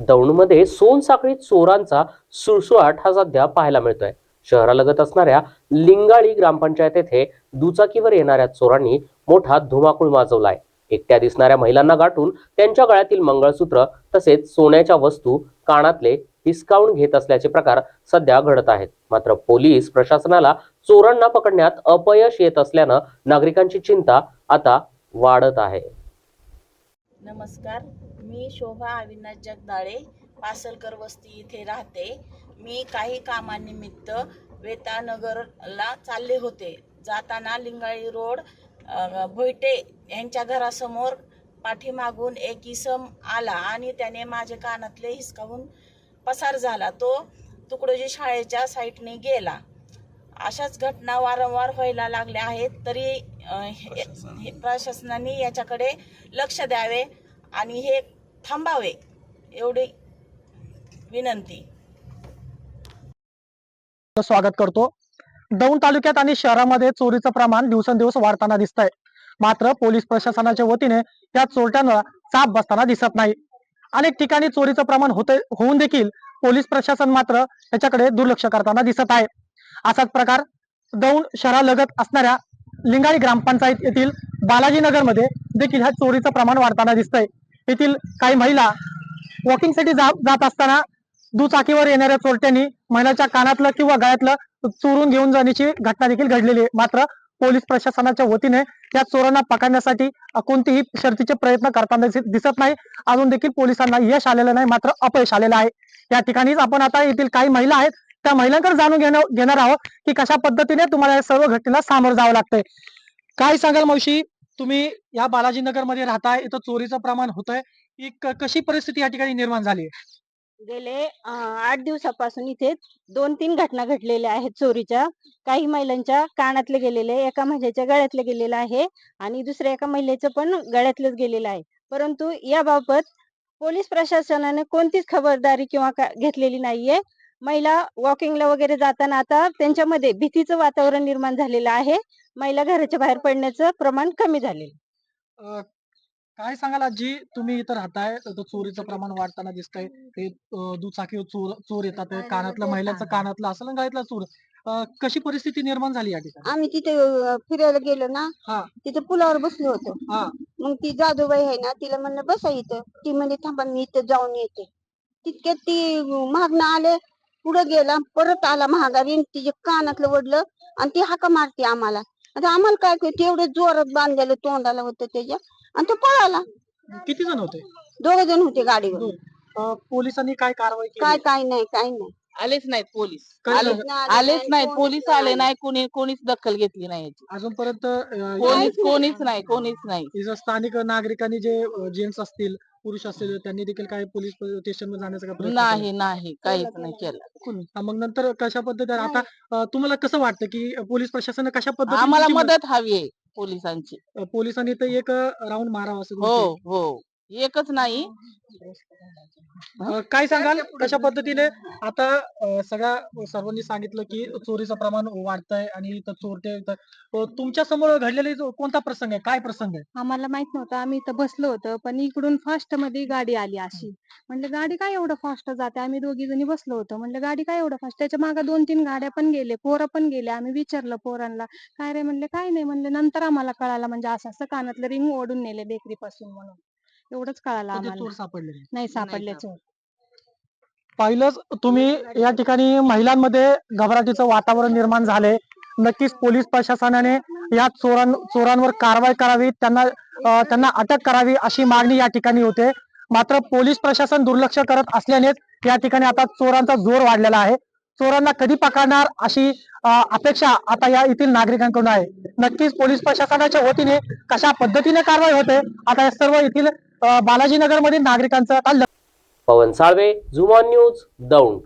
दौंडमध्ये सोनसाखळीत चोरांचा सुळसुळाट हा सध्या पाहायला मिळतोय. शहरालगत असणाऱ्या लिंगाळी ग्रामपंचायत येथे दुचाकीवर येणाऱ्या चोरांनी मोठा धुमाकूळ माजवलाय. एकट्या दिसणाऱ्या महिलांना गाठून त्यांच्या गळ्यातील मंगळसूत्र तसेच सोन्याच्या वस्तू कानातले हिसकावून घेत असल्याचे प्रकार सध्या घडत आहेत. मात्र पोलीस प्रशासनाला चोरांना पकडण्यात अपयश येत असल्यानं नागरिकांची चिंता आता वाढत आहे. नमस्कार मी शोभा अविनाश जगदाळे पासलकर वस्ती इथे राहते. मी काही कामानिमित्त वेतानगरला चालले होते. जाताना लिंगाळी रोड भोयटे यांच्या घरासमोर पाठीमागून एक इसम आला आणि त्याने माझे कानातले हिसकावून पसार झाला. तो तुकडोजी शाळेच्या साईटने गेला. अशाच घटना वारंवार व्हायला लागल्या आहेत तरी प्रशासनाने याच्याकडे लक्ष द्यावे. आणि हे थांबावे एवढी विनंती. स्वागत करतो. दौंड तालुक्यात आणि शहरामध्ये चोरीचं प्रमाण दिवसेंदिवस वाढताना दिसत आहे मात्र पोलीस प्रशासनाच्या वतीने या चोरट्यांना चाप बसताना दिसत नाही. अनेक ठिकाणी चोरीचं प्रमाण होते होऊन देखील पोलीस प्रशासन मात्र याच्याकडे दुर्लक्ष करताना दिसत आहे. असाच प्रकार दौंड शहरालगत असणाऱ्या लिंगाळी ग्रामपंचायत येथील बालाजीनगरमध्ये देखील ह्या चोरीचं प्रमाण वाढताना दिसतंय. येथील काही महिला वॉकिंगसाठी जात असताना दुचाकीवर येणाऱ्या चोरट्यांनी महिलाच्या कानातलं किंवा गळ्यातलं चोरून घेऊन जाण्याची घटना देखील घडलेली आहे. मात्र पोलीस प्रशासनाच्या वतीने या चोरांना पकडण्यासाठी कोणतेही शर्तीचे प्रयत्न करताना दिसत नाही. अजून देखील पोलिसांना यश आलेलं नाही मात्र अपयश आलेलं आहे. या ठिकाणीच आपण आता येथील काही महिला आहेत त्या महिलांकडे जाणून घेणं घेणार आहोत की कशा पद्धतीने तुम्हाला या सर्व घटनेला सामोरं जावं लागतंय. काय सांगाल मावशी? तुम्ही या बालाजी नगरमध्ये राहताय इथं चोरीचं प्रमाण होतंय. ही कशी परिस्थिती या ठिकाणी निर्माण झाली गेले आठ दिवसापासून इथे दोन तीन घटना घडलेल्या आहेत चोरीच्या. काही महिलांच्या कानातले गेलेले एका महिलेच्या गळ्यातले गेलेलं आहे आणि दुसऱ्या एका महिलेचं पण गळ्यातलंच गेलेलं आहे. परंतु याबाबत पोलीस प्रशासनाने कोणतीच खबरदारी किंवा घेतलेली नाहीये. महिला वॉकिंगला वगैरे जाताना आता त्यांच्यामध्ये भीतीचं वातावरण निर्माण झालेलं आहे. महिला घराच्या बाहेर पडण्याचं प्रमाण कमी. अं, काय सांगाल आजी? तुम्ही इथं राहताय तर चोरीचं प्रमाण वाढताना दिसतंय. ते अं, दुचाकी चोर चोर येतात कानातलं महिलांचं कानातलं असं ना गळ्यातलं चोर. अं, कशी परिस्थिती निर्माण झाली या ठिकाणी? आम्ही तिथे अ, फिरायला गेलो ना हा. तिथे पुलावर बसलो होतो. हा. मग ती जादूबाई आहे ना तिला म्हणलं बसा इथं. ती म्हणजे थांबा मी इथं जाऊन येते. तितक्यात ती महागणं आले पुढे गेला परत आला महागारी तिच्या कानातलं वडलं आणि ती हाका मारते आम्हाला. आता आम्हाला काय कळते एवढे जोरात बांधलेलं तोंडाला होतं त्याच्या. आणि तो पळाला. किती जण होते? दोघ जण होते गाडीवर. अं, पोलिसांनी काय कारवाई काय काय नाही काय नाही. आलेच नाहीत पोलीस. काय आले- झालं? आलेच नाहीत कोणीच पोलीस नाही आले. नाही. कोणी कोणीच दखल घेतली नाही याची. अजूनपर्यंत अं, कोणीच नाही. कोणीच नाही कोणीच नाही. इथं स्थानिक नागरिकांनी जे जेंट्स असतील पुरुष असतील त्यांनी देखील काय पोलीस स्टेशनमध्ये जाण्याचा काय प्रयत्न केला? नाही नाही काहीच नाही केलं. कुणी? हा, मग नंतर कशा पद्धतीने? आता अं, तुम्हाला कसं वाटतं की पोलीस प्रशासन कशा पद्धतीने आम्हाला मदत हवी आहे पोलिसांची. अं, पोलिसांनी तर एक राऊंड मारावा असं हो तुमचं- हो. एकच नाही. अं, काय सांगाल? कशा पद्धतीने आता अं, सगळ्या सर्वांनी सांगितलं की चोरीचं प्रमाण वाढतंय आणि इथं चोरटे इथं- अं, तुमच्यासमोर घडलेला जो कोणता प्रसंग आहे? काय प्रसंग आहे? आम्हाला माहीत नव्हतं. आम्ही इथं बसलो होतो पण इकडून फास्टमध्ये गाडी आली अशी. म्हणलं गाडी काय एवढं फास्ट जाते? आम्ही दोघी जणी बसलो होतो. म्हणलं गाडी काय एवढं फास्ट? त्याच्यामागे दोन तीन गाड्या पण गेले पोरं पण गेले. आम्ही विचारलं पोरांना काय रे? म्हणले काय नाही. म्हणले नंतर आम्हाला कळालं म्हणजे असं असं कानातलं रिंग ओढून नेले बेकरी पासून म्हणून. एवढंच कळालं ते आम्हाला. चोर सापडले नाही. नाही सापडले चोर. पाहिलंच तुम्ही या ठिकाणी महिलांमध्ये घबराटीचं वातावरण निर्माण झाले. नक्कीच पोलीस प्रशासनाने या चोरां चोरांवर कारवाई करावी त्यांना अं, त्यांना अटक करावी अशी मागणी या ठिकाणी होते. मात्र पोलीस प्रशासन दुर्लक्ष करत असल्यानेच या ठिकाणी आता चोरांचा जोर वाढलेला आहे. चोरांना कधी पकडणार अशी अं, अपेक्षा आता या येथील नागरिकांकडून आहे. नक्कीच पोलीस प्रशासनाच्या वतीने कशा पद्धतीने कारवाई होते आता या सर्व येथील बालाजीनगर मधील नागरिकांचं काल पवन साळवे झुमॉन न्यूज दौंड.